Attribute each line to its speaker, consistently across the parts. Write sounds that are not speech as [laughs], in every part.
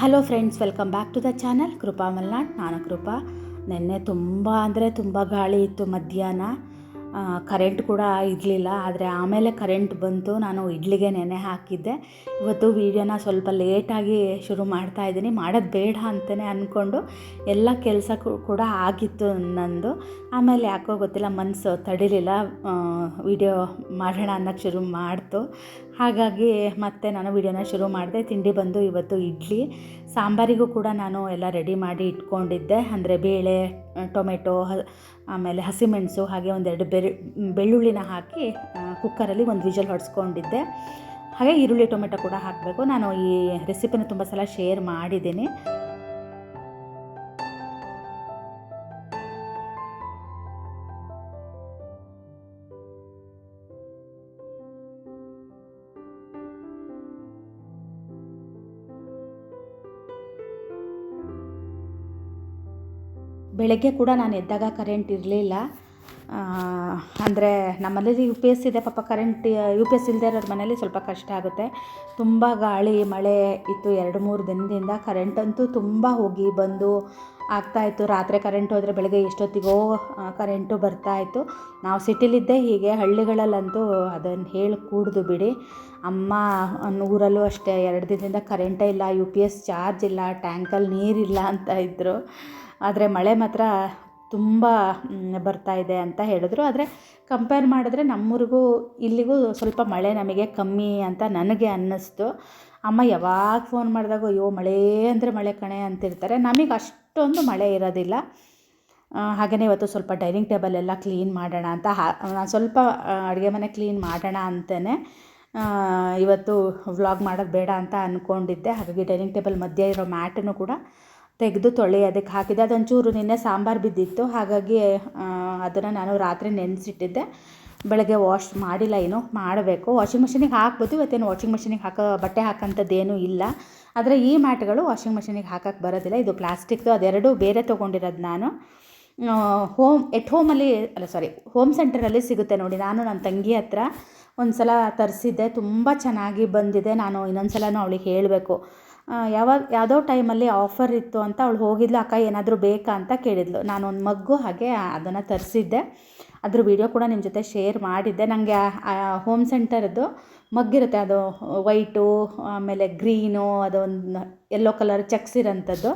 Speaker 1: Hello friends welcome back to the channel Kripa Malnad ನಾನು ಕೃಪಾ ನಿನ್ನೆ ತುಂಬ ಅಂದರೆ ತುಂಬ ಗಾಳಿ ಇತ್ತು ಮಧ್ಯಾಹ್ನ. ಕರೆಂಟ್ ಕೂಡ ಇರಲಿಲ್ಲ, ಆದರೆ ಆಮೇಲೆ ಕರೆಂಟ್ ಬಂತು. ನಾನು ಇಡ್ಲಿಗೆ ನೆನೆ ಹಾಕಿದ್ದೆ. ಇವತ್ತು ವೀಡಿಯೋನ ಸ್ವಲ್ಪ ಲೇಟಾಗಿ ಶುರು ಮಾಡ್ತಾ ಇದ್ದೀನಿ. ಮಾಡೋದು ಬೇಡ ಅಂತಲೇ ಅಂದ್ಕೊಂಡು ಎಲ್ಲ ಕೆಲಸ ಕೂಡ ಆಗಿತ್ತು ನಂದು. ಆಮೇಲೆ ಯಾಕೋ ಗೊತ್ತಿಲ್ಲ ಮನಸ್ಸು ತಡಿಲಿಲ್ಲ. ವಿಡಿಯೋ ಮಾಡೋಣ ಅನ್ನೋಕ್ಕೆ ಶುರು ಮಾಡ್ತು. ಹಾಗಾಗಿ ಮತ್ತೆ ನಾನು ವಿಡಿಯೋನ ಶುರು ಮಾಡಿದೆ. ತಿಂಡಿ ಬಂದು ಇವತ್ತು ಇಡ್ಲಿ. ಸಾಂಬಾರಿಗೂ ಕೂಡ ನಾನು ಎಲ್ಲ ರೆಡಿ ಮಾಡಿ ಇಟ್ಕೊಂಡಿದ್ದೆ. ಅಂದರೆ ಬೇಳೆ, ಟೊಮೆಟೊ ಆಮೇಲೆ ಹಸಿಮೆಣಸು ಹಾಗೆ ಒಂದೆರಡು ಬೆರೆ, ಬೆಳ್ಳುಳ್ಳಿನ ಹಾಕಿ ಕುಕ್ಕರಲ್ಲಿ ಒಂದು ವಿಜಲ್ ಹೊಡೆಸ್ಕೊಂಡಿದ್ದೆ. ಹಾಗೆ ಈರುಳ್ಳಿ, ಟೊಮೆಟೊ ಕೂಡ ಹಾಕಬೇಕು. ನಾನು ಈ ರೆಸಿಪಿನ ತುಂಬ ಸಲ ಶೇರ್ ಮಾಡಿದ್ದೀನಿ. ಬೆಳಗ್ಗೆ ಕೂಡ ನಾನು ಎದ್ದಾಗ ಕರೆಂಟ್ ಇರಲಿಲ್ಲ. ಅಂದರೆ ನಮ್ಮಲ್ಲಿ ಯು ಪಿ ಎಸ್ ಇದೆ ಪಾಪ ಕರೆಂಟ್ ಯು ಪಿ ಎಸ್ ಇಲ್ಲದೆ ಇರೋರ ಮನೇಲಿ ಸ್ವಲ್ಪ ಕಷ್ಟ ಆಗುತ್ತೆ. ತುಂಬ ಗಾಳಿ, ಮಳೆ ಇತ್ತು ಎರಡು ಮೂರು ದಿನದಿಂದ ಕರೆಂಟ್ ಅಂತೂ ತುಂಬ ಹೋಗಿ ಬಂದು ಆಗ್ತಾಯಿತ್ತು ರಾತ್ರಿ ಕರೆಂಟ್ ಹೋದರೆ ಬೆಳಗ್ಗೆ ಎಷ್ಟೊತ್ತಿಗೋ ಕರೆಂಟು ಬರ್ತಾಯಿತ್ತು ನಾವು ಸಿಟಿಲಿದ್ದೆ ಹೀಗೆ ಹಳ್ಳಿಗಳಲ್ಲಂತೂ ಅದನ್ನು ಹೇಳಿ ಕೂಡ್ದು ಬಿಡಿ. ಅಮ್ಮ ಊರಲ್ಲೂ ಅಷ್ಟೇ, ಎರಡು ದಿನದಿಂದ ಕರೆಂಟೇ ಇಲ್ಲ ಯು ಪಿ ಎಸ್ ಚಾರ್ಜ್ ಇಲ್ಲ ಟ್ಯಾಂಕಲ್ಲಿ ನೀರಿಲ್ಲ ಅಂತ ಇದ್ದರು ಆದರೆ ಮಳೆ ಮಾತ್ರ ತುಂಬ ಬರ್ತಾ ಇದೆ ಅಂತ ಹೇಳಿದ್ರು. ಆದರೆ ಕಂಪೇರ್ ಮಾಡಿದ್ರೆ ನಮ್ಮೂರಿಗೂ, ಇಲ್ಲಿಗೂ ಸ್ವಲ್ಪ ಮಳೆ ನಮಗೆ ಕಮ್ಮಿ ಅಂತ ನನಗೆ ಅನ್ನಿಸ್ತು. ಅಮ್ಮ ಯಾವಾಗ ಫೋನ್ ಮಾಡಿದಾಗ, ಅಯ್ಯೋ, ಮಳೆ ಅಂದರೆ ಮಳೆ ಕಣೆ ಅಂತಿರ್ತಾರೆ. ನಮಗೆ ಅಷ್ಟೊಂದು ಮಳೆ ಇರೋದಿಲ್ಲ. ಹಾಗೆಯೇ ಇವತ್ತು ಸ್ವಲ್ಪ ಡೈನಿಂಗ್ ಟೇಬಲ್ ಎಲ್ಲ ಕ್ಲೀನ್ ಮಾಡೋಣ ಅಂತ ನಾನು ಸ್ವಲ್ಪ ಅಡುಗೆ ಮನೆ ಕ್ಲೀನ್ ಮಾಡೋಣ ಅಂತಲೇ ಇವತ್ತು ವ್ಲಾಗ್ ಮಾಡೋದು ಬೇಡ ಅಂತ ಅಂದ್ಕೊಂಡಿದ್ದೆ ಹಾಗಾಗಿ ಡೈನಿಂಗ್ ಟೇಬಲ್ ಮಧ್ಯೆ ಇರೋ ಮ್ಯಾಟನ್ನು ಕೂಡ ತೆಗೆದು ತೊಳೆ ಅದಕ್ಕೆ ಹಾಕಿದೆ ಅದೊಂಚೂರು ನಿನ್ನೆ ಸಾಂಬಾರು ಬಿದ್ದಿತ್ತು. ಹಾಗಾಗಿ ಅದನ್ನು ನಾನು ರಾತ್ರಿ ನೆನೆಸಿಟ್ಟಿದ್ದೆ. ಬೆಳಗ್ಗೆ ವಾಶ್ ಮಾಡಿಲ್ಲ, ಏನು ಮಾಡಬೇಕು. ವಾಷಿಂಗ್ ಮಿಷಿನಿಗೆ ಹಾಕ್ಬೋದು ಇವತ್ತೇನು ವಾಷಿಂಗ್ ಮಿಷಿನಿಗೆ ಹಾಕೋ, ಬಟ್ಟೆ ಹಾಕೋಂಥದ್ದೇನೂ ಇಲ್ಲ. ಆದರೆ ಈ ಮ್ಯಾಟ್ಗಳು ವಾಷಿಂಗ್ ಮಿಷಿನಿಗೆ ಹಾಕೋಕ್ಕೆ ಬರೋದಿಲ್ಲ. ಇದು ಪ್ಲಾಸ್ಟಿಕ್ದು, ಅದೆರಡು ಬೇರೆ ತೊಗೊಂಡಿರೋದು ನಾನು. ಹೋಮ್, ಎಟ್ ಹೋಮಲ್ಲಿ, ಅಲ್ಲ ಸಾರಿ ಹೋಮ್ ಸೆಂಟರಲ್ಲಿ ಸಿಗುತ್ತೆ ನೋಡಿ. ನಾನು ನನ್ನ ತಂಗಿ ಹತ್ರ ಒಂದು ಸಲ ತರಿಸಿದ್ದೆ. ತುಂಬ ಚೆನ್ನಾಗಿ ಬಂದಿದೆ. ನಾನು ಇನ್ನೊಂದು ಸಲನೂ ಅವಳಿಗೆ ಹೇಳಬೇಕು. ಯಾವಾಗ ಯಾವುದೋ ಟೈಮಲ್ಲಿ ಆಫರ್ ಇತ್ತು ಅಂತ ಅವಳು ಹೋಗಿದ್ಲು, ಅಕ್ಕ, ಏನಾದರೂ ಬೇಕಾ? ಅಂತ ಕೇಳಿದ್ಲು. ಒಂದು ಮಗ್ಗು ಹಾಗೆ ಅದನ್ನು ತರಿಸಿದ್ದೆ. ಅದ್ರ ವಿಡಿಯೋ ಕೂಡ ನಿಮ್ಮ ಜೊತೆ ಶೇರ್ ಮಾಡಿದ್ದೆ. ನನಗೆ ಹೋಮ್ ಸೆಂಟರ್ದು ಮಗ್ಗಿರುತ್ತೆ. ಅದು ವೈಟು ಆಮೇಲೆ ಗ್ರೀನು ಅದೊಂದು ಎಲ್ಲೋ ಕಲರ್ ಚೆಕ್ಸ್ ಇರೋಂಥದ್ದು.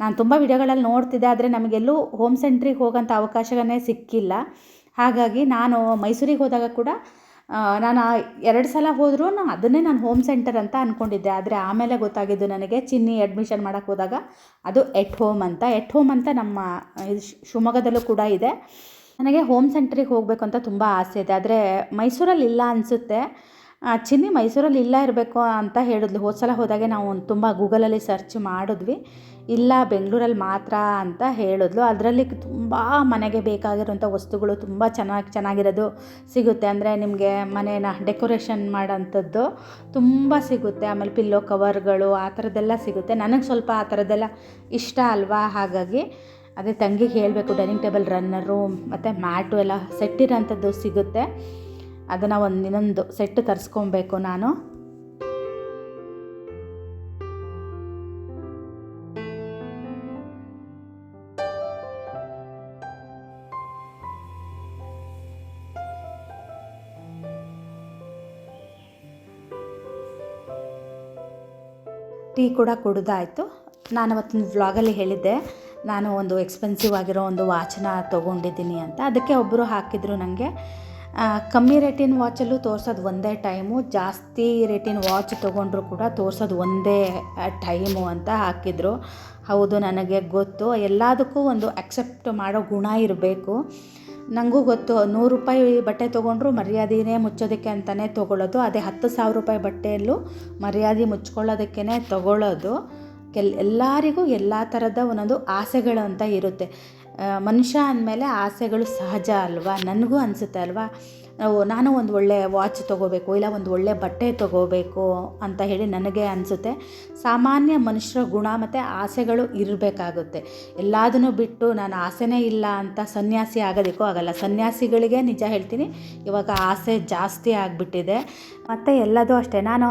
Speaker 1: ನಾನು ತುಂಬ ವಿಡಿಯೋಗಳಲ್ಲಿ ನೋಡ್ತಿದ್ದೆ, ಆದರೆ ನಮಗೆಲ್ಲೂ ಹೋಮ್ ಸೆಂಟ್ರಿಗೆ ಹೋಗೋಂಥ ಅವಕಾಶಗಳೇ ಸಿಕ್ಕಿಲ್ಲ. ಹಾಗಾಗಿ ನಾನು ಮೈಸೂರಿಗೆ ಹೋದಾಗ ಕೂಡ ನಾನು ಎರಡು ಸಲ ಹೋದರೂ ನಾನು ಅದನ್ನೇ ನಾನು ಹೋಮ್ ಸೆಂಟರ್ ಅಂತ ಅಂದ್ಕೊಂಡಿದ್ದೆ ಆದರೆ ಆಮೇಲೆ ಗೊತ್ತಾಗಿದ್ದು ನನಗೆ ಚಿನ್ನಿ ಅಡ್ಮಿಷನ್ ಮಾಡೋಕ್ಕೆ ಹೋದಾಗ ಅದು ಎಟ್ ಹೋಮ್ ಅಂತ. ಎಟ್ ಹೋಮ್ ಅಂತ ನಮ್ಮ ಶಿವಮೊಗ್ಗದಲ್ಲೂ ಕೂಡ ಇದೆ. ನನಗೆ ಹೋಮ್ ಸೆಂಟ್ರಿಗೆ ಹೋಗಬೇಕು ಅಂತ ತುಂಬ ಆಸೆ ಇದೆ. ಆದರೆ ಮೈಸೂರಲ್ಲಿ ಇಲ್ಲ ಅನಿಸುತ್ತೆ. ಚಿನ್ನಿ ಮೈಸೂರಲ್ಲಿ ಇಲ್ಲ ಇರಬೇಕು ಅಂತ ಹೇಳಿದ್ಲು. ಹೋದ ಸಲ ಹೋದಾಗೆ ನಾವು ಒಂದು ತುಂಬ ಗೂಗಲಲ್ಲಿ ಸರ್ಚ್ ಮಾಡಿದ್ವಿ. ಇಲ್ಲ, ಬೆಂಗಳೂರಲ್ಲಿ ಮಾತ್ರ ಅಂತ ಹೇಳಿದ್ಲು. ಅದರಲ್ಲಿ ತುಂಬ ಮನೆಗೆ ಬೇಕಾಗಿರೋಂಥ ವಸ್ತುಗಳು ತುಂಬ ಚೆನ್ನಾಗಿ ಚೆನ್ನಾಗಿರೋದು ಸಿಗುತ್ತೆ. ಅಂದರೆ ನಿಮಗೆ ಮನೇನ ಡೆಕೋರೇಷನ್ ಮಾಡೋಂಥದ್ದು ತುಂಬ ಸಿಗುತ್ತೆ. ಆಮೇಲೆ ಪಿಲ್ಲೋ ಕವರ್ಗಳು ಆ ಥರದ್ದೆಲ್ಲ ಸಿಗುತ್ತೆ. ನನಗೆ ಸ್ವಲ್ಪ ಆ ಥರದ್ದೆಲ್ಲ ಇಷ್ಟ ಅಲ್ವಾ? ಹಾಗಾಗಿ ಅದೇ ತಂಗಿಗೆ ಹೇಳಬೇಕು. ಡೈನಿಂಗ್ ಟೇಬಲ್, ರನ್ನರು, ಮತ್ತು ಮ್ಯಾಟು ಎಲ್ಲ ಸೆಟ್ಟಿರೋಂಥದ್ದು ಸಿಗುತ್ತೆ. ಅದನ್ನು ಒಂದು ಇನ್ನೊಂದು ಸೆಟ್ ತರಿಸ್ಕೊಬೇಕು ನಾನು. ಟೀ ಕೂಡ ಕುಡ್ದಾಯಿತು. ನಾನು ಅವತ್ತಿನ ವ್ಲಾಗಲ್ಲಿ ಹೇಳಿದ್ದೆ, ನಾನು ಒಂದು ಎಕ್ಸ್ಪೆನ್ಸಿವ್ ಆಗಿರೋ ಒಂದು ವಾಚನ ತೊಗೊಂಡಿದ್ದೀನಿ ಅಂತ. ಅದಕ್ಕೆ ಒಬ್ಬರು ಹಾಕಿದರು ನನಗೆ ಕಮ್ಮಿ ರೇಟಿನ ವಾಚಲ್ಲೂ ತೋರ್ಸೋದು ಒಂದೇ ಟೈಮು, ಜಾಸ್ತಿ ರೇಟಿನ ವಾಚ್ ತೊಗೊಂಡ್ರು ಕೂಡ ತೋರ್ಸೋದು ಒಂದೇ ಟೈಮು ಅಂತ ಹಾಕಿದರು. ಹೌದು, ನನಗೆ ಗೊತ್ತು. ಎಲ್ಲದಕ್ಕೂ ಒಂದು ಅಕ್ಸೆಪ್ಟ್ ಮಾಡೋ ಗುಣ ಇರಬೇಕು. ನನಗೂ ಗೊತ್ತು, ನೂರು ರೂಪಾಯಿ ಬಟ್ಟೆ ತೊಗೊಂಡ್ರು ಮರ್ಯಾದೆನೇ ಮುಚ್ಚೋದಕ್ಕೆ ಅಂತಲೇ ತೊಗೊಳ್ಳೋದು. ಅದೇ ಹತ್ತು ಸಾವಿರ ರೂಪಾಯಿ ಬಟ್ಟೆಯಲ್ಲೂ ಮರ್ಯಾದೆ ಮುಚ್ಕೊಳ್ಳೋದಕ್ಕೇ ತೊಗೊಳ್ಳೋದು. ಕೆಲ್, ಎಲ್ಲರಿಗೂ ಎಲ್ಲ ಥರದ ಒಂದೊಂದು ಆಸೆಗಳು ಅಂತ ಇರುತ್ತೆ. ಮನುಷ್ಯ ಅಂದಮೇಲೆ ಆಸೆಗಳು ಸಹಜ ಅಲ್ವಾ? ನನಗೂ ಅನಿಸುತ್ತೆ ಅಲ್ವಾ? ನಾನು ಒಂದು ಒಳ್ಳೆ ವಾಚ್ ತೊಗೋಬೇಕು, ಇಲ್ಲ ಒಂದು ಒಳ್ಳೆ ಬಟ್ಟೆ ತೊಗೋಬೇಕು ಅಂತ ಹೇಳಿ ನನಗೆ ಅನಿಸುತ್ತೆ. ಸಾಮಾನ್ಯ ಮನುಷ್ಯರ ಗುಣ ಮತ್ತು ಆಸೆಗಳು ಇರಬೇಕಾಗುತ್ತೆ. ಎಲ್ಲದನ್ನು ಬಿಟ್ಟು ನಾನು ಆಸೆನೇ ಇಲ್ಲ ಅಂತ ಸನ್ಯಾಸಿ ಆಗೋದಕ್ಕೂ ಆಗಲ್ಲ. ಸನ್ಯಾಸಿಗಳಿಗೆ ನಿಜ ಹೇಳ್ತೀನಿ, ಇವಾಗ ಆಸೆ ಜಾಸ್ತಿ ಆಗಿಬಿಟ್ಟಿದೆ. ಮತ್ತು ಎಲ್ಲದೂ ಅಷ್ಟೇ, ನಾನು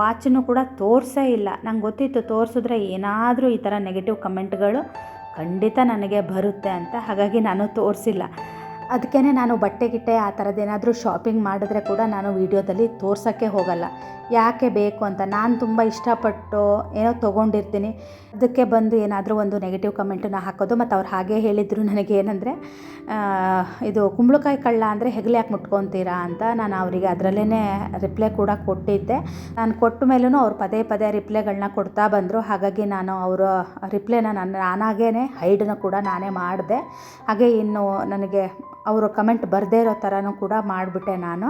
Speaker 1: ವಾಚನ್ನು ಕೂಡ ತೋರಿಸೇ ಇಲ್ಲ. ನಂಗೆ ಗೊತ್ತಿತ್ತು, ತೋರಿಸಿದ್ರೆ ಏನಾದರೂ ಈ ಥರ ನೆಗೆಟಿವ್ ಕಮೆಂಟ್ಗಳು ಖಂಡಿತ ನನಗೆ ಬರುತ್ತೆ ಅಂತ ಹಾಗಾಗಿ ನಾನು ತೋರಿಸಿಲ್ಲ. ಅದಕ್ಕೇ ನಾನು ಬಟ್ಟೆ ಗಿಟ್ಟೆ ಆ ಥರದ್ದೇನಾದರೂ ಶಾಪಿಂಗ್ ಮಾಡಿದ್ರೆ ಕೂಡ ನಾನು ವೀಡಿಯೋದಲ್ಲಿ ತೋರ್ಸೋಕ್ಕೆ ಹೋಗಲ್ಲ. ಯಾಕೆ ಬೇಕು ಅಂತ ನಾನು ತುಂಬ ಇಷ್ಟಪಟ್ಟು ಏನೋ ತೊಗೊಂಡಿರ್ತೀನಿ. ಅದಕ್ಕೆ ಬಂದು ಏನಾದರೂ ಒಂದು ನೆಗೆಟಿವ್ ಕಮೆಂಟನ್ನು ಹಾಕೋದು. ಮತ್ತು ಅವ್ರು ಹಾಗೆ ಹೇಳಿದರು ನನಗೆ ಏನಂದರೆ ಇದು ಕುಂಬಳಕಾಯಿ ಕಳ್ಳ ಅಂದರೆ ಹೆಗಲು ಯಾಕೆ ಮುಟ್ಕೊತೀರಾ ಅಂತ ನಾನು ಅವರಿಗೆ ಅದರಲ್ಲೇ ರಿಪ್ಲೈ ಕೂಡ ಕೊಟ್ಟಿದ್ದೆ. ನಾನು ಕೊಟ್ಟ ಮೇಲೂ ಅವ್ರು ಪದೇ ಪದೇ ರಿಪ್ಲೈಗಳನ್ನ ಕೊಡ್ತಾ ಬಂದರು. ಹಾಗಾಗಿ ನಾನು ಅವರ ರಿಪ್ಲೈನ ನಾನು ನಾನಾಗೇ ಹೈಡನ್ನು ಕೂಡ ನಾನೇ ಮಾಡಿದೆ. ಹಾಗೆ ಇನ್ನು ನನಗೆ ಅವರು ಕಮೆಂಟ್ ಬರದೇ ಇರೋ ಥರನೂ ಕೂಡ ಮಾಡಿಬಿಟ್ಟೆ ನಾನು.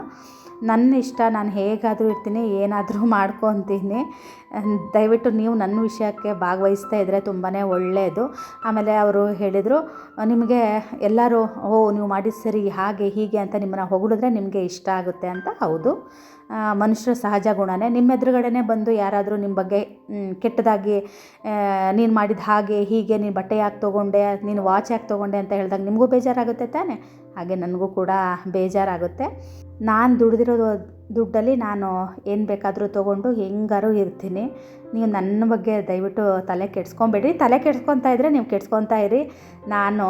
Speaker 1: ನನ್ನ ಇಷ್ಟ, ನಾನು ಹೇಗಾದರೂ ಇರ್ತೀನಿ ಏನಾದರೂ ಮಾಡ್ಕೊತೀನಿ ದಯವಿಟ್ಟು ನೀವು ನನ್ನ ವಿಷಯಕ್ಕೆ ಭಾಗವಹಿಸ್ತಾ ಇದ್ದರೆ ತುಂಬಾ ಒಳ್ಳೆಯದು ಆಮೇಲೆ ಅವರು ಹೇಳಿದರು, ನಿಮಗೆ ಎಲ್ಲರೂ, ಓ, ನೀವು ಮಾಡಿದ ಸರಿ ಹಾಗೆ ಹೀಗೆ ಅಂತ ನಿಮ್ಮನ್ನು ಹೊಗಳಿದ್ರೆ ನಿಮಗೆ ಇಷ್ಟ ಆಗುತ್ತೆ ಅಂತ ಹೌದು. ಮನುಷ್ಯರ ಸಹಜ ಗುಣನೇ. ನಿಮ್ಮ ಎದುರುಗಡೆನೇ ಬಂದು ಯಾರಾದರೂ ನಿಮ್ಮ ಬಗ್ಗೆ ಕೆಟ್ಟದಾಗಿ ನೀನು ಮಾಡಿದ ಹಾಗೆ ಹೀಗೆ ನೀನು ಬಟ್ಟೆ ಯಾಕೆ ತೊಗೊಂಡೆ, ನೀನು ವಾಚ್ ಯಾಕೆ ತೊಗೊಂಡೆ ಅಂತ ಹೇಳಿದಾಗ ನಿಮಗೂ ಬೇಜಾರಾಗುತ್ತೆ ತಾನೇ? ಹಾಗೆ ನನಗೂ ಕೂಡ ಬೇಜಾರಾಗುತ್ತೆ. ನಾನು ದುಡ್ದಿರೋದು ದುಡ್ಡಲ್ಲಿ ನಾನು ಏನು ಬೇಕಾದರೂ ತೊಗೊಂಡು ಹೆಂಗಾರು ಇರ್ತೀನಿ. ನೀವು ನನ್ನ ಬಗ್ಗೆ ದಯವಿಟ್ಟು ತಲೆ ಕೆಡ್ಸ್ಕೊಬೇಡಿ ತಲೆ ಕೆಡ್ಸ್ಕೊತಾ ಇದ್ದರೆ ನೀವು ಕೆಡ್ಸ್ಕೊತಾ ಇರಿ. ನಾನು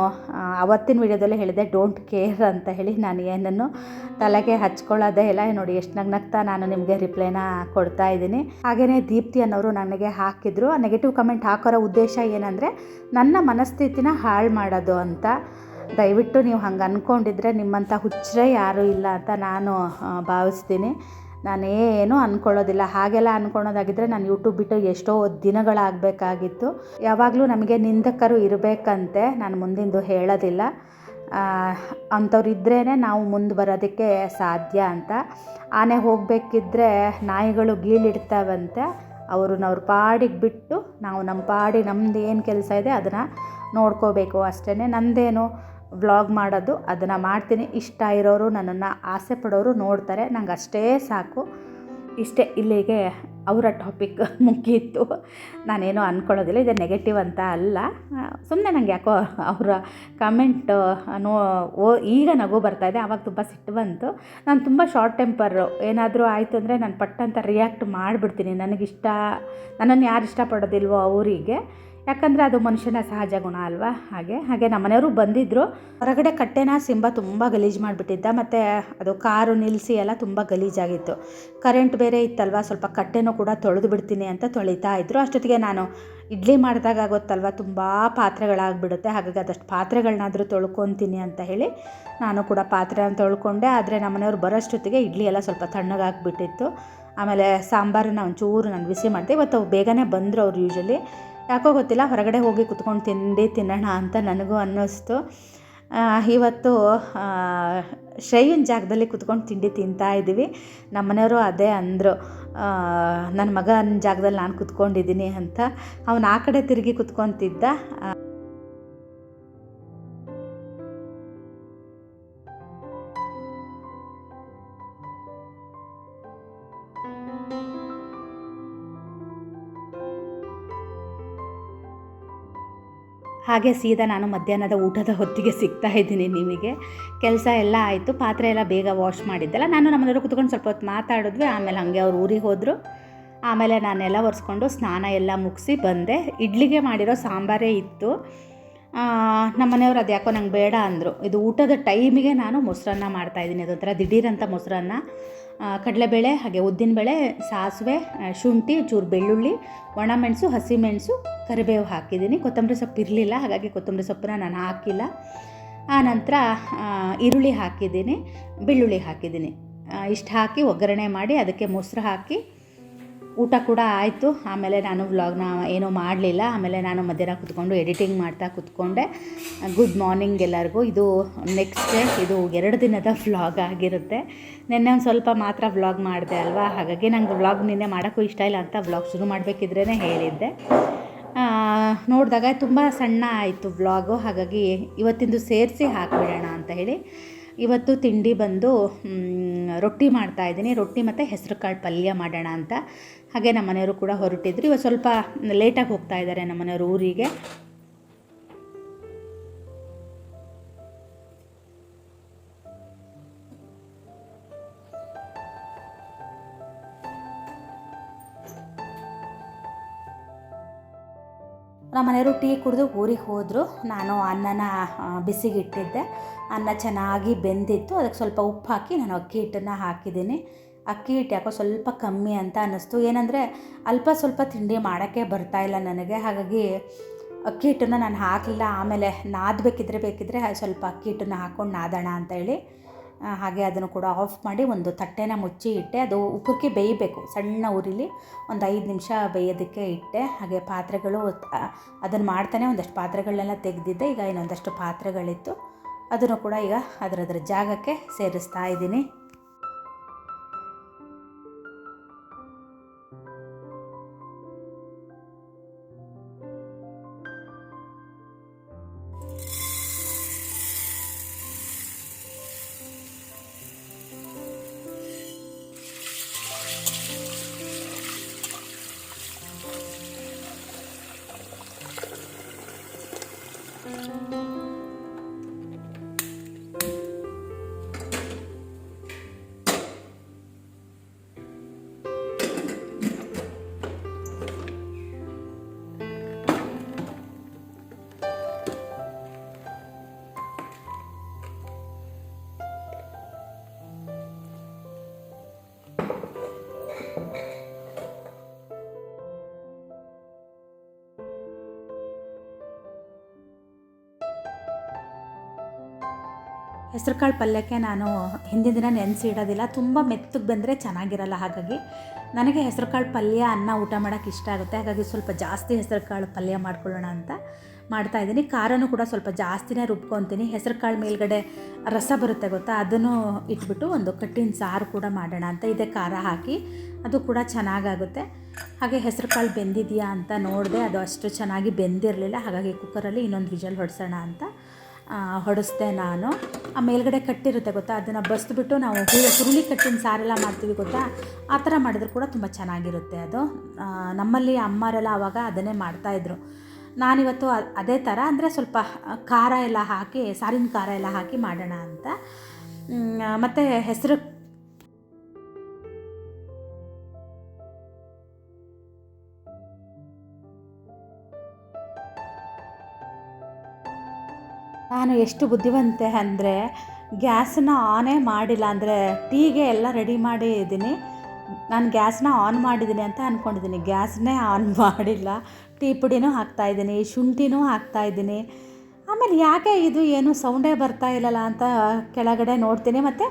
Speaker 1: ಅವತ್ತಿನ ವಿಡಿಯೋದಲ್ಲಿ ಹೇಳಿದೆ ಡೋಂಟ್ ಕೇರ್ ಅಂತ ಹೇಳಿ ನಾನು ಏನನ್ನು ತಲೆಗೆ ಹಚ್ಕೊಳ್ಳೋದೇ ಇಲ್ಲ. ನೋಡಿ, ಎಷ್ಟು ನಗ್ನಗ್ತಾ ನಾನು ನಿಮಗೆ ರಿಪ್ಲೈನ ಕೊಡ್ತಾ ಇದ್ದೀನಿ. ಹಾಗೆಯೇ ದೀಪ್ತಿ ಅನ್ನೋರು ನನಗೆ ಹಾಕಿದ್ರು. ನೆಗೆಟಿವ್ ಕಮೆಂಟ್ ಹಾಕೋರೋ ಉದ್ದೇಶ ಏನಂದರೆ, ನನ್ನ ಮನಸ್ಥಿತಿನ ಹಾಳು ಮಾಡೋದು ಅಂತ. ದಯವಿಟ್ಟು ನೀವು ಹಂಗೆ ಅಂದ್ಕೊಂಡಿದ್ರೆ ನಿಮ್ಮಂಥ ಹುಚ್ಚರೆ ಯಾರೂ ಇಲ್ಲ ಅಂತ ನಾನು ಭಾವಿಸ್ತೀನಿ. ನಾನೇನು ಅಂದ್ಕೊಳ್ಳೋದಿಲ್ಲ ಹಾಗೆಲ್ಲ ಅಂದ್ಕೊಳೋದಾಗಿದ್ದರೆ ನಾನು ಯೂಟ್ಯೂಬ್ ಬಿಟ್ಟು ಎಷ್ಟೋ ದಿನಗಳಾಗಬೇಕಾಗಿತ್ತು. ಯಾವಾಗಲೂ ನಮಗೆ ನಿಂದಕರು ಇರಬೇಕಂತೆ. ನಾನು ಮುಂದಿಂದು ಹೇಳೋದಿಲ್ಲ. ಅಂಥವ್ರು ಇದ್ರೇ ನಾವು ಮುಂದೆ ಬರೋದಕ್ಕೆ ಸಾಧ್ಯ ಅಂತ. ಆನೆ ಹೋಗಬೇಕಿದ್ರೆ ನಾಯಿಗಳು ಗೀಳಿಡ್ತಾವಂತೆ. ಅವ್ರನ್ನ ಅವ್ರ ಪಾಡಿಗೆ ಬಿಟ್ಟು ನಾವು ನಮ್ಮ ಪಾಡಿ ನಮ್ಮದು ಏನು ಕೆಲಸ ಇದೆ ಅದನ್ನು ನೋಡ್ಕೋಬೇಕು ಅಷ್ಟೇ ನಮ್ಮದೇನು ವ್ಲಾಗ್ ಮಾಡೋದು, ಅದನ್ನು ಮಾಡ್ತೀನಿ. ಇಷ್ಟ ಇರೋರು ನನ್ನನ್ನು ಆಸೆ ಪಡೋರು ನೋಡ್ತಾರೆ. ನಂಗೆ ಅಷ್ಟೇ ಸಾಕು. ಇಷ್ಟೇ ಇಲ್ಲಿಗೆ ಅವರ ಟಾಪಿಕ್ ಮುಗಿಯಿತು ನಾನೇನು ಅಂದ್ಕೊಳ್ಳೋದಿಲ್ಲ ಇದು ನೆಗೆಟಿವ್ ಅಂತ ಅಲ್ಲ. ಸುಮ್ಮನೆ ನನಗೆ ಯಾಕೋ ಅವರ ಕಮೆಂಟ್ ನೋ, ಓ, ಈಗ ನಗು ಬರ್ತಾಯಿದೆ ಆವಾಗ ತುಂಬ ಸಿಟ್ಟು ಬಂತು. ನಾನು ತುಂಬ ಶಾರ್ಟ್ ಟೆಂಪರು ಏನಾದರೂ ಆಯಿತು ಅಂದರೆ ನಾನು ಪಟ್ಟಂತ ರಿಯಾಕ್ಟ್ ಮಾಡಿಬಿಡ್ತೀನಿ. ನನಗಿಷ್ಟ, ನನ್ನನ್ನು ಯಾರು ಇಷ್ಟಪಡೋದಿಲ್ವೋ ಅವರಿಗೆ. ಯಾಕಂದರೆ ಅದು ಮನುಷ್ಯನ ಸಹಜ ಗುಣ ಅಲ್ವಾ? ಹಾಗೆ ಹಾಗೆ ನಮ್ಮ ಮನೆಯವರು ಬಂದಿದ್ದರು ಹೊರಗಡೆ ಕಟ್ಟೆನ ಸಿಂಬ ತುಂಬ ಗಲೀಜು ಮಾಡಿಬಿಟ್ಟಿದ್ದ, ಮತ್ತು ಅದು ಕಾರು ನಿಲ್ಲಿಸಿ ಎಲ್ಲ ತುಂಬ ಗಲೀಜಾಗಿತ್ತು. ಕರೆಂಟ್ ಬೇರೆ ಇತ್ತಲ್ವ, ಸ್ವಲ್ಪ ಕಟ್ಟೆನೂ ಕೂಡ ತೊಳೆದು ಬಿಡ್ತೀನಿ ಅಂತ ತೊಳಿತಾ ಇದ್ದರು ಅಷ್ಟೊತ್ತಿಗೆ ನಾನು ಇಡ್ಲಿ ಮಾಡಿದಾಗ ಗೊತ್ತಲ್ವ ತುಂಬ ಪಾತ್ರೆಗಳಾಗ್ಬಿಡುತ್ತೆ, ಹಾಗಾಗಿ ಅದಷ್ಟು ಪಾತ್ರೆಗಳನ್ನಾದರೂ ತೊಳ್ಕೊತೀನಿ ಅಂತ ಹೇಳಿ ನಾನು ಕೂಡ ಪಾತ್ರೆನ ತೊಳ್ಕೊಂಡೆ. ಆದರೆ ನಮ್ಮ ಮನೆಯವ್ರು ಬರೋಷ್ಟೊತ್ತಿಗೆ ಇಡ್ಲಿ ಎಲ್ಲ ಸ್ವಲ್ಪ ತಣ್ಣಗಾಗ್ಬಿಟ್ಟಿತ್ತು. ಆಮೇಲೆ ಸಾಂಬಾರನ್ನ ಒಂಚೂರು ನಾನು ಬಿಸಿ ಮಾಡಿದೆ. ಇವತ್ತು ಬೇಗನೆ ಬಂದರು ಅವ್ರು ಯೂಶಲಿ ಯಾಕೋ ಗೊತ್ತಿಲ್ಲ, ಹೊರಗಡೆ ಹೋಗಿ ಕುತ್ಕೊಂಡು ತಿಂಡಿ ತಿನ್ನೋಣ ಅಂತ ನನಗೂ ಅನ್ನಿಸ್ತು. ಇವತ್ತು ಶ್ರೇಯನ್ ಜಾಗದಲ್ಲಿ ಕುತ್ಕೊಂಡು ತಿಂಡಿ ತಿಂತಾ ಇದ್ದೀವಿ. ನಮ್ಮನೆಯವರು ಅದೇ ಅಂದರು. ನನ್ನ ಮಗನ ಜಾಗದಲ್ಲಿ ನಾನು ಕುತ್ಕೊಂಡಿದ್ದೀನಿ ಅಂತ. ಅವನು ಆ ಕಡೆ ತಿರುಗಿ ಕುತ್ಕೊತಿದ್ದ. ಹಾಗೆ ಸೀದಾ ನಾನು ಮಧ್ಯಾಹ್ನದ ಊಟದ ಹೊತ್ತಿಗೆ ಸಿಗ್ತಾ ಇದ್ದೀನಿ ನಿಮಗೆ. ಕೆಲಸ ಎಲ್ಲ ಆಯಿತು, ಪಾತ್ರೆ ಎಲ್ಲ ಬೇಗ ವಾಶ್ ಮಾಡಿದ್ದಲ್ಲ, ನಾನು ನಮ್ಮನೆಯವರು ಕುತ್ಕೊಂಡು ಸ್ವಲ್ಪ ಹೊತ್ತು ಮಾತಾಡಿದ್ವಿ, ಆಮೇಲೆ ಹಾಗೆ ಅವ್ರು ಊರಿಗೆ ಹೋದರು. ಆಮೇಲೆ ನಾನೆಲ್ಲ ಒರೆಸ್ಕೊಂಡು ಸ್ನಾನ ಎಲ್ಲ ಮುಗಿಸಿ ಬಂದೆ. ಇಡ್ಲಿಗೆ ಮಾಡಿರೋ ಸಾಂಬಾರೇ ಇತ್ತು. ನಮ್ಮ ಮನೆಯವ್ರು ಅದು ಯಾಕೋ ನಂಗೆ ಬೇಡ ಅಂದರು. ಇದು ಊಟದ ಟೈಮಿಗೆ ನಾನು ಮೊಸರನ್ನ ಮಾಡ್ತಾಯಿದ್ದೀನಿ ಅದೊಂಥರ ದಿಢೀರಂಥ ಮೊಸರನ್ನ. ಕಡಲೆಬೇಳೆ, ಹಾಗೆ ಉದ್ದಿನಬೇಳೆ, ಸಾಸಿವೆ ಶುಂಠಿ ಚೂರು ಬೆಳ್ಳುಳ್ಳಿ, ಒಣಮೆಣಸು, ಹಸಿಮೆಣಸು, ಕರಿಬೇವು ಹಾಕಿದ್ದೀನಿ. ಕೊತ್ತಂಬರಿ ಸೊಪ್ಪು ಇರಲಿಲ್ಲ, ಹಾಗಾಗಿ ಕೊತ್ತಂಬರಿ ಸೊಪ್ಪನ್ನ ನಾನು ಹಾಕಿಲ್ಲ. ಆನಂತರ ಈರುಳ್ಳಿ ಹಾಕಿದ್ದೀನಿ, ಬೆಳ್ಳುಳ್ಳಿ ಹಾಕಿದ್ದೀನಿ. ಇಷ್ಟು ಹಾಕಿ ಒಗ್ಗರಣೆ ಮಾಡಿ ಅದಕ್ಕೆ ಮೊಸರು ಹಾಕಿ ಊಟ ಕೂಡ ಆಯಿತು. ಆಮೇಲೆ ನಾನು ವ್ಲಾಗ್ನ ಏನೂ ಮಾಡಲಿಲ್ಲ. ಆಮೇಲೆ ನಾನು ಮಧ್ಯಾಹ್ನ ಕುತ್ಕೊಂಡು ಎಡಿಟಿಂಗ್ ಮಾಡ್ತಾ ಕುತ್ಕೊಂಡೆ. ಗುಡ್ ಮಾರ್ನಿಂಗ್ ಎಲ್ಲರಿಗೂ. ಇದು ನೆಕ್ಸ್ಟ್ ಡೇ, ಇದು ಎರಡು ದಿನದ ವ್ಲಾಗ್ ಆಗಿರುತ್ತೆ. ನಿನ್ನೆ ಒಂದು ಸ್ವಲ್ಪ ಮಾತ್ರ ವ್ಲಾಗ್ ಮಾಡಿದೆ ಅಲ್ವಾ? ಹಾಗಾಗಿ ನಂಗೆ ವ್ಲಾಗ್ ನಿನ್ನೆ ಮಾಡೋಕ್ಕೂ ಇಷ್ಟ ಇಲ್ಲ ಅಂತ ವ್ಲಾಗ್ ಶುರು ಮಾಡಬೇಕಿದ್ರೇ ಹೇಳಿದ್ದೆ. ನೋಡಿದಾಗ ತುಂಬ ಸಣ್ಣ ಆಯಿತು ವ್ಲಾಗು. ಹಾಗಾಗಿ ಇವತ್ತಿಂದು ಸೇರಿಸಿ ಹಾಕಿಬಿಡೋಣ ಅಂತ ಹೇಳಿ ಇವತ್ತು ತಿಂಡಿ ಬಂದು ರೊಟ್ಟಿ ಮಾಡ್ತಾ ಇದ್ದೀನಿ. ರೊಟ್ಟಿ ಮತ್ತು ಹೆಸರು ಕಾಳು ಪಲ್ಯ ಮಾಡೋಣ ಅಂತ. ಹಾಗೆ ನಮ್ಮ ಮನೆಯವರು ಕೂಡ ಹೊರಟಿದ್ರು. ಇವತ್ತು ಸ್ವಲ್ಪ ಲೇಟಾಗಿ ಹೋಗ್ತಾ ಇದ್ದಾರೆ ನಮ್ಮ ಮನೆಯವರು ಊರಿಗೆ. ಮನೆಯವರು ಟೀ ಕುಡಿದು ಊರಿಗೆ ಹೋದರು. ನಾನು ಅನ್ನನ ಬಿಸಿಗಿಟ್ಟಿದ್ದೆ. ಅನ್ನ ಚೆನ್ನಾಗಿ ಬೆಂದಿತ್ತು. ಅದಕ್ಕೆ ಸ್ವಲ್ಪ ಉಪ್ಪು ಹಾಕಿ ನಾನು ಅಕ್ಕಿ ಹಿಟ್ಟನ್ನು ಹಾಕಿದ್ದೀನಿ. ಅಕ್ಕಿ ಹಿಟ್ಟು ಯಾಕೋ ಸ್ವಲ್ಪ ಕಮ್ಮಿ ಅಂತ ಅನ್ನಿಸ್ತು. ಏನಂದರೆ ಅಲ್ಪ ಸ್ವಲ್ಪ ತಿಂಡಿ ಮಾಡೋಕ್ಕೆ ಬರ್ತಾ ಇಲ್ಲ ನನಗೆ. ಹಾಗಾಗಿ ಅಕ್ಕಿ ಹಿಟ್ಟನ್ನು ನಾನು ಹಾಕಲಿಲ್ಲ ಆಮೇಲೆ ನಾದಬೇಕಿದ್ರೆ ಬೇಕಿದ್ರೆ ಸ್ವಲ್ಪ ಅಕ್ಕಿ ಹಿಟ್ಟನ್ನು ಹಾಕ್ಕೊಂಡು ನಾದೋಣ ಅಂತ ಹೇಳಿ ಹಾಗೆ ಅದನ್ನು ಕೂಡ ಆಫ್ ಮಾಡಿ ಒಂದು ತಟ್ಟೆನ ಮುಚ್ಚಿ ಇಟ್ಟೆ. ಅದು ಉಪ್ಪಕ್ಕೆ ಬೇಯಬೇಕು. ಸಣ್ಣ ಉರಿಲಿ ಒಂದು ಐದು ನಿಮಿಷ ಬೇಯೋದಕ್ಕೆ ಇಟ್ಟೆ. ಹಾಗೆ ಪಾತ್ರೆಗಳು ಅದನ್ನು ಮಾಡ್ತಾನೆ ಒಂದಷ್ಟು ಪಾತ್ರೆಗಳನ್ನೆಲ್ಲ ತೆಗೆದಿದ್ದೆ. ಈಗ ಇನ್ನೊಂದಷ್ಟು ಪಾತ್ರೆಗಳಿತ್ತು. ಅದನ್ನು ಕೂಡ ಈಗ ಅದರದ್ರ ಜಾಗಕ್ಕೆ ಸೇರಿಸ್ತಾ ಇದ್ದೀನಿ. ಹೆಸರುಕಾಳು ಪಲ್ಯಕ್ಕೆ ನಾನು ಹಿಂದಿನ ದಿನ ನೆನೆಸಿ ಇಡೋದಿಲ್ಲ. ತುಂಬ ಮೆತ್ತಗೆ ಬಂದರೆ ಚೆನ್ನಾಗಿರಲ್ಲ ಹಾಗಾಗಿ ನನಗೆ ಹೆಸರುಕಾಳು ಪಲ್ಯ ಅನ್ನ ಊಟ ಮಾಡೋಕ್ಕೆ ಇಷ್ಟ ಆಗುತ್ತೆ. ಹಾಗಾಗಿ ಸ್ವಲ್ಪ ಜಾಸ್ತಿ ಹೆಸರುಕಾಳು ಪಲ್ಯ ಮಾಡ್ಕೊಳ್ಳೋಣ ಅಂತ ಮಾಡ್ತಾ ಇದ್ದೀನಿ. ಖಾರನೂ ಕೂಡ ಸ್ವಲ್ಪ ಜಾಸ್ತಿನೇ ರುಬ್ಕೊತೀನಿ. ಹೆಸರುಕಾಳು ಮೇಲ್ಗಡೆ ರಸ ಬರುತ್ತೆ ಗೊತ್ತಾ? ಅದನ್ನು ಇಟ್ಬಿಟ್ಟು ಒಂದು ಕಟ್ಟಿನ ಸಾರು ಕೂಡ ಮಾಡೋಣ ಅಂತ ಇದೆ. ಖಾರ ಹಾಕಿ ಅದು ಕೂಡ ಚೆನ್ನಾಗಾಗುತ್ತೆ. ಹಾಗೆ ಹೆಸರುಕಾಳು ಬೆಂದಿದೆಯಾ ಅಂತ ನೋಡಿದೆ ಅದು ಅಷ್ಟು ಚೆನ್ನಾಗಿ ಬೆಂದಿರಲಿಲ್ಲ. ಹಾಗಾಗಿ ಕುಕ್ಕರಲ್ಲಿ ಇನ್ನೊಂದು ವಿಜಲ್ ಹೊಡ್ಸೋಣ ಅಂತ ಹೊಡೆಸ್ದೆ ನಾನು. ಆ ಮೇಲ್ಗಡೆ ಕಟ್ಟಿರುತ್ತೆ ಗೊತ್ತಾ? ಅದನ್ನು ಬಸ್ದುಬಿಟ್ಟು ನಾವು ಹುರುಳಿ ಕಟ್ಟಿನ ಸಾರೆಲ್ಲ ಮಾಡ್ತೀವಿ ಗೊತ್ತಾ? ಆ ಥರ ಮಾಡಿದ್ರು ಕೂಡ ತುಂಬ ಚೆನ್ನಾಗಿರುತ್ತೆ ಅದು. ನಮ್ಮಲ್ಲಿ ಅಮ್ಮರೆಲ್ಲ ಆವಾಗ ಅದನ್ನೇ ಮಾಡ್ತಾಯಿದ್ರು ನಾನಿವತ್ತು ಅದೇ ಥರ ಅಂದರೆ ಸ್ವಲ್ಪ ಖಾರ ಎಲ್ಲ ಹಾಕಿ, ಸಾರಿನ ಖಾರ ಎಲ್ಲ ಹಾಕಿ ಮಾಡೋಣ ಅಂತ. ಮತ್ತು ಹೆಸರು ನಾನು ಎಷ್ಟು ಬುದ್ಧಿವಂತೆ ಅಂದರೆ ಗ್ಯಾಸನ್ನ ಆನೇ ಮಾಡಿಲ್ಲ ಅಂದರೆ ಟೀಗೆ ಎಲ್ಲ ರೆಡಿ ಮಾಡಿ ಇದ್ದೀನಿ ನಾನು ಗ್ಯಾಸ್ನ ಆನ್ ಮಾಡಿದ್ದೀನಿ ಅಂತ ಅಂದ್ಕೊಂಡಿದ್ದೀನಿ ಗ್ಯಾಸ್ನೇ ಆನ್ [laughs] ಮಾಡಿಲ್ಲ. ಟೀ ಪುಡಿನೂ ಹಾಕ್ತಾಯಿದ್ದೀನಿ ಶುಂಠಿನೂ ಹಾಕ್ತಾಯಿದ್ದೀನಿ ಆಮೇಲೆ ಯಾಕೆ ಇದು ಏನು ಸೌಂಡೇ ಬರ್ತಾ ಇಲ್ಲಲ್ಲ ಅಂತ ಕೆಳಗಡೆ ನೋಡ್ತೀನಿ. ಮತ್ತು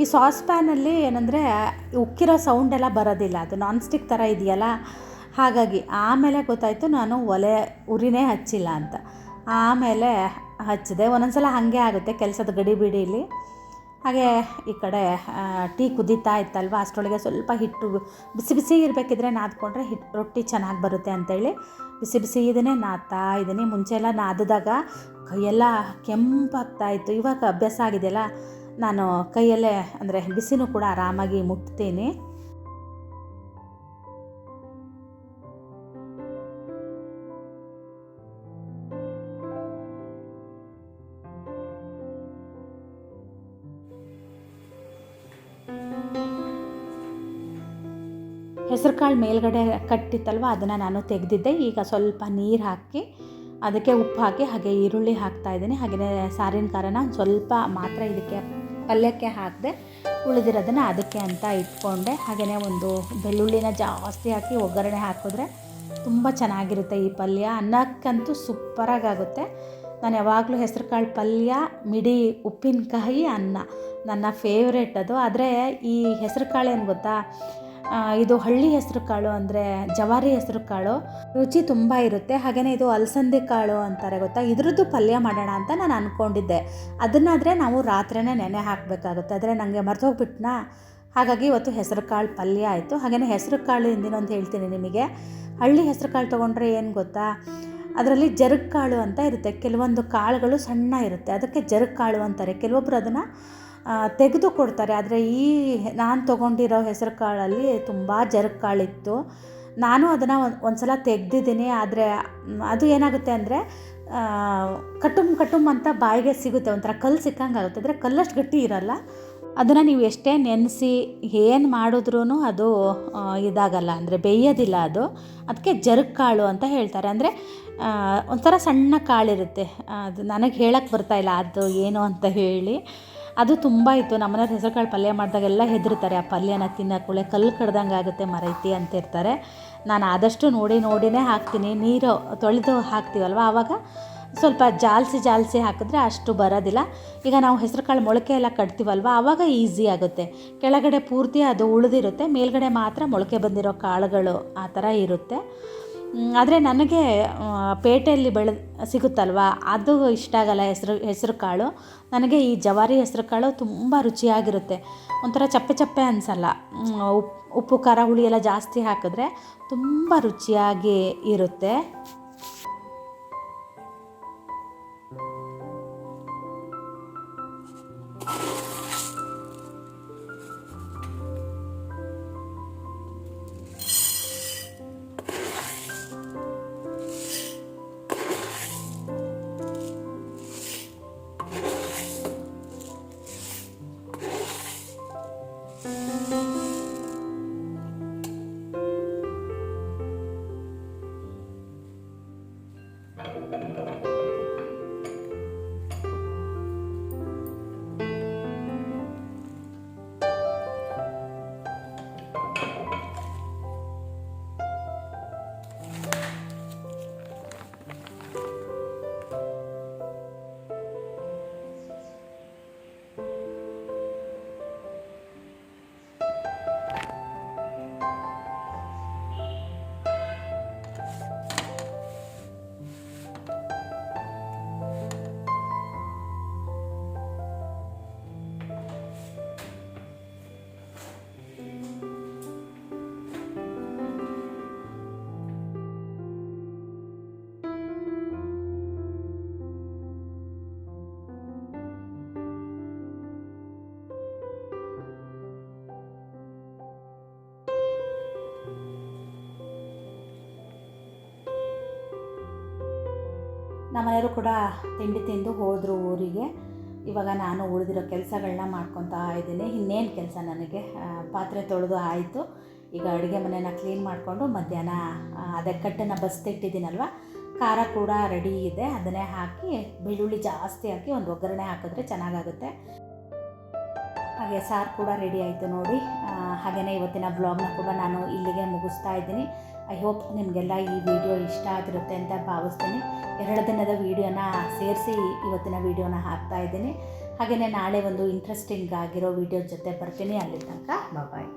Speaker 1: ಈ ಸಾಸ್ ಪ್ಯಾನಲ್ಲಿ ಏನಂದರೆ ಉಕ್ಕಿರೋ ಸೌಂಡೆಲ್ಲ ಬರೋದಿಲ್ಲ. ಅದು ನಾನ್ ಸ್ಟಿಕ್ ಥರ ಇದೆಯಲ್ಲ? ಹಾಗಾಗಿ ಆಮೇಲೆ ಗೊತ್ತಾಯಿತು ನಾನು ಒಲೆ ಉರಿನೇ ಹಚ್ಚಿಲ್ಲ ಅಂತ. ಆಮೇಲೆ ಹಚ್ಚಿದೆ. ಒಂದೊಂದ್ಸಲ ಹಾಗೆ ಆಗುತ್ತೆ ಕೆಲಸದ ಗಡಿಬಿಡಿಲಿ ಹಾಗೆ ಈ ಕಡೆ ಟೀ ಕುದೀತಾ ಇತ್ತಲ್ವ? ಅಷ್ಟರೊಳಗೆ ಸ್ವಲ್ಪ ಹಿಟ್ಟು ಬಿಸಿ ಬಿಸಿ ಇರಬೇಕಿದ್ರೆ ನಾದ್ಕೊಂಡ್ರೆ ಹಿಟ್, ರೊಟ್ಟಿ ಚೆನ್ನಾಗಿ ಬರುತ್ತೆ ಅಂತೇಳಿ ಬಿಸಿ ಬಿಸಿ ಇದನ್ನೇ ನಾದ್ತಾ ಇದ್ದೀನಿ. ಮುಂಚೆ ಎಲ್ಲ ನಾದಿದಾಗ ಕೈಯೆಲ್ಲ ಕೆಂಪಾಗ್ತಾ ಇತ್ತು. ಇವಾಗ ಅಭ್ಯಾಸ ಆಗಿದೆಯಲ್ಲ ನಾನು ಕೈಯಲ್ಲೇ ಅಂದರೆ ಬಿಸಿನೂ ಕೂಡ ಆರಾಮಾಗಿ ಮುಟ್ತೀನಿ. ಕಾಳು ಮೇಲ್ಗಡೆ ಕಟ್ಟಿತ್ತಲ್ವ, ಅದನ್ನು ನಾನು ತೆಗೆದಿದ್ದೆ. ಈಗ ಸ್ವಲ್ಪ ನೀರು ಹಾಕಿ, ಅದಕ್ಕೆ ಉಪ್ಪು ಹಾಕಿ, ಹಾಗೆ ಈರುಳ್ಳಿ ಹಾಕ್ತಾ ಇದ್ದೀನಿ. ಹಾಗೆಯೇ ಸಾರಿನ ಖಾರನ ಸ್ವಲ್ಪ ಮಾತ್ರ ಇದಕ್ಕೆ, ಪಲ್ಯಕ್ಕೆ ಹಾಕಿದೆ ಉಳಿದಿರೋದನ್ನು ಅದಕ್ಕೆ ಅಂತ ಇಟ್ಕೊಂಡೆ. ಹಾಗೆಯೇ ಒಂದು ಬೆಳ್ಳುಳ್ಳಿನ ಜಾಸ್ತಿ ಹಾಕಿ ಒಗ್ಗರಣೆ ಹಾಕಿದ್ರೆ ತುಂಬ ಚೆನ್ನಾಗಿರುತ್ತೆ ಈ ಪಲ್ಯ. ಅನ್ನಕ್ಕಂತೂ ಸೂಪರಾಗುತ್ತೆ ನಾನು ಯಾವಾಗಲೂ ಹೆಸರು ಕಾಳು ಪಲ್ಯ, ಮಿಡಿ ಉಪ್ಪಿನಕಾಯಿ, ಅನ್ನ. ನನ್ನ ಫೇವ್ರೇಟ್ ಅದು. ಆದರೆ ಈ ಹೆಸರು ಕಾಳು ಏನು ಗೊತ್ತಾ? ಇದು ಹಳ್ಳಿ ಹೆಸರು ಕಾಳು ಅಂದರೆ ಜವಾರಿ ಹೆಸರು ಕಾಳು. ರುಚಿ ತುಂಬ ಇರುತ್ತೆ. ಹಾಗೆಯೇ ಇದು ಅಲಸಂದೆ ಕಾಳು ಅಂತಾರೆ ಗೊತ್ತಾ? ಇದ್ರದ್ದು ಪಲ್ಯ ಮಾಡೋಣ ಅಂತ ನಾನು ಅಂದ್ಕೊಂಡಿದ್ದೆ ಅದನ್ನಾದರೆ ನಾವು ರಾತ್ರಿನೇ ನೆನೆ ಹಾಕಬೇಕಾಗುತ್ತೆ. ಆದರೆ ನನಗೆ ಮರ್ತೋಗ್ಬಿಟ್ನಾ? ಹಾಗಾಗಿ ಇವತ್ತು ಹೆಸರು ಕಾಳು ಪಲ್ಯ ಆಯಿತು. ಹಾಗೆಯೇ ಹೆಸರು ಕಾಳು ಹಿಂದಿನೊಂದು ಹೇಳ್ತೀನಿ ನಿಮಗೆ. ಹಳ್ಳಿ ಹೆಸರು ಕಾಳು ತೊಗೊಂಡ್ರೆ ಏನು ಗೊತ್ತಾ? ಅದರಲ್ಲಿ ಜರುಗ್ ಕಾಳು ಅಂತ ಇರುತ್ತೆ. ಕೆಲವೊಂದು ಕಾಳುಗಳು ಸಣ್ಣ ಇರುತ್ತೆ. ಅದಕ್ಕೆ ಜರುಗ್ ಕಾಳು ಅಂತಾರೆ. ಕೆಲವೊಬ್ಬರು ಅದನ್ನು ತೆಗೆದು ಕೊಡ್ತಾರೆ ಆದರೆ ಈ ನಾನು ತೊಗೊಂಡಿರೋ ಹೆಸರು ಕಾಳಲ್ಲಿ ತುಂಬ ಜರ್ಕ್ ಕಾಳಿತ್ತು. ನಾನು ಅದನ್ನು ಒಂದು ಸಲ ತೆಗೆದಿದ್ದೀನಿ. ಆದರೆ ಅದು ಏನಾಗುತ್ತೆ ಅಂದರೆ ಕಟುಮ್ ಕಟುಮ್ ಅಂತ ಬಾಯಿಗೆ ಸಿಗುತ್ತೆ. ಒಂಥರ ಕಲ್ಲು ಸಿಕ್ಕಂಗೆ ಆಗುತ್ತೆ. ಅಂದರೆ ಕಲ್ಲಷ್ಟು ಗಟ್ಟಿ ಇರಲ್ಲ. ಅದನ್ನು ನೀವು ಎಷ್ಟೇ ನೆನೆಸಿ ಏನು ಮಾಡಿದ್ರೂ ಅದು ಇದಾಗಲ್ಲ. ಅಂದರೆ ಬೇಯೋದಿಲ್ಲ ಅದು. ಅದಕ್ಕೆ ಜರ್ಕ್ ಕಾಳು ಅಂತ ಹೇಳ್ತಾರೆ. ಅಂದರೆ ಒಂಥರ ಸಣ್ಣ ಕಾಳಿರುತ್ತೆ. ಅದು ನನಗೆ ಹೇಳಕ್ಕೆ ಬರ್ತಾಯಿಲ್ಲ ಅದು ಏನು ಅಂತ ಹೇಳಿ. ಅದು ತುಂಬ ಇತ್ತು. ನಮ್ಮನೆ ಹೆಸರುಕಾಳು ಪಲ್ಯ ಮಾಡಿದಾಗೆಲ್ಲ ಹೆದರ್ತಾರೆ ಆ ಪಲ್ಯನ ತಿನ್ನಕ್ಕೂಳೆ ಕಲ್ಲು ಕಡ್ದಂಗೆ ಆಗುತ್ತೆ ಮರೈತಿ ಅಂತ ಇರ್ತಾರೆ. ನಾನು ಆದಷ್ಟು ನೋಡಿ ನೋಡಿನೇ ಹಾಕ್ತೀನಿ. ನೀರು ತೊಳೆದು ಹಾಕ್ತೀವಲ್ವ ಆವಾಗ? ಸ್ವಲ್ಪ ಜಾಲಿಸಿ ಜಾಲಿಸಿ ಹಾಕಿದ್ರೆ ಅಷ್ಟು ಬರೋದಿಲ್ಲ. ಈಗ ನಾವು ಹೆಸರು ಕಾಳು ಮೊಳಕೆ ಎಲ್ಲ ಕಟ್ತೀವಲ್ವ? ಆವಾಗ ಈಸಿ ಆಗುತ್ತೆ. ಕೆಳಗಡೆ ಪೂರ್ತಿ ಅದು ಉಳಿದಿರುತ್ತೆ. ಮೇಲ್ಗಡೆ ಮಾತ್ರ ಮೊಳಕೆ ಬಂದಿರೋ ಕಾಳುಗಳು ಆ ಥರ ಇರುತ್ತೆ. ಆದರೆ ನನಗೆ ಪೇಟೆಯಲ್ಲಿ ಬೆಳೆ ಸಿಗುತ್ತಲ್ವ? ಅದು ಇಷ್ಟ ಆಗಲ್ಲ ಹೆಸರು ಹೆಸರು ಕಾಳು ನನಗೆ ಈ ಜವಾರಿ ಹೆಸರು ಕಾಳು ತುಂಬ ರುಚಿಯಾಗಿರುತ್ತೆ. ಒಂಥರ ಚಪ್ಪೆ ಚಪ್ಪೆ ಅನಿಸಲ್ಲ. ಉಪ್ಪು ಖಾರ ಹುಳಿ ಎಲ್ಲ ಜಾಸ್ತಿ ಹಾಕಿದ್ರೆ ತುಂಬ ರುಚಿಯಾಗಿ ಇರುತ್ತೆ. ನಮ್ಮನೆಯವರು ಕೂಡ ತಿಂಡಿ ತಿಂದು ಹೋದರು ಊರಿಗೆ. ಇವಾಗ ನಾನು ಉಳಿದಿರೋ ಕೆಲಸಗಳನ್ನ ಮಾಡ್ಕೊತಾ ಇದ್ದೀನಿ. ಇನ್ನೇನು ಕೆಲಸ ನನಗೆ? ಪಾತ್ರೆ ತೊಳೆದು ಆಯಿತು. ಈಗ ಅಡುಗೆ ಮನೆನ ಕ್ಲೀನ್ ಮಾಡಿಕೊಂಡು ಮಧ್ಯಾಹ್ನ ಅದೇ ಕಟ್ಟನ್ನು ಬಸ್ತಿಟ್ಟಿದ್ದೀನಲ್ವ? ಖಾರ ಕೂಡ ರೆಡಿ ಇದೆ. ಅದನ್ನೇ ಹಾಕಿ, ಬೆಳ್ಳುಳ್ಳಿ ಜಾಸ್ತಿ ಹಾಕಿ ಒಂದು ಒಗ್ಗರಣೆ ಹಾಕಿದ್ರೆ ಚೆನ್ನಾಗಾಗುತ್ತೆ. ಹಾಗೆ ಸಾರು ಕೂಡ ರೆಡಿ ಆಯಿತು ನೋಡಿ. ಹಾಗೆಯೇ ಇವತ್ತಿನ ಬ್ಲಾಗ್ನ ಕೂಡ ನಾನು ಇಲ್ಲಿಗೆ ಮುಗಿಸ್ತಾ ಇದ್ದೀನಿ. ಐ ಹೋಪ್ ನಿಮಗೆಲ್ಲ ಈ ವಿಡಿಯೋ ಇಷ್ಟ ಆಗಿರುತ್ತೆ ಅಂತ ಭಾವಿಸ್ತೀನಿ. ಎರಡು ದಿನದ ವೀಡಿಯೋನ ಸೇರಿಸಿ ಇವತ್ತಿನ ವೀಡಿಯೋನ ಹಾಕ್ತಾ ಇದ್ದೀನಿ. ಹಾಗೆಯೇ ನಾಳೆ ಒಂದು ಇಂಟ್ರೆಸ್ಟಿಂಗ್ ಆಗಿರೋ ವೀಡಿಯೋ ಜೊತೆ ಬರ್ತೀನಿ. ಅಲ್ಲಿ ತನಕ ಬಾಯ್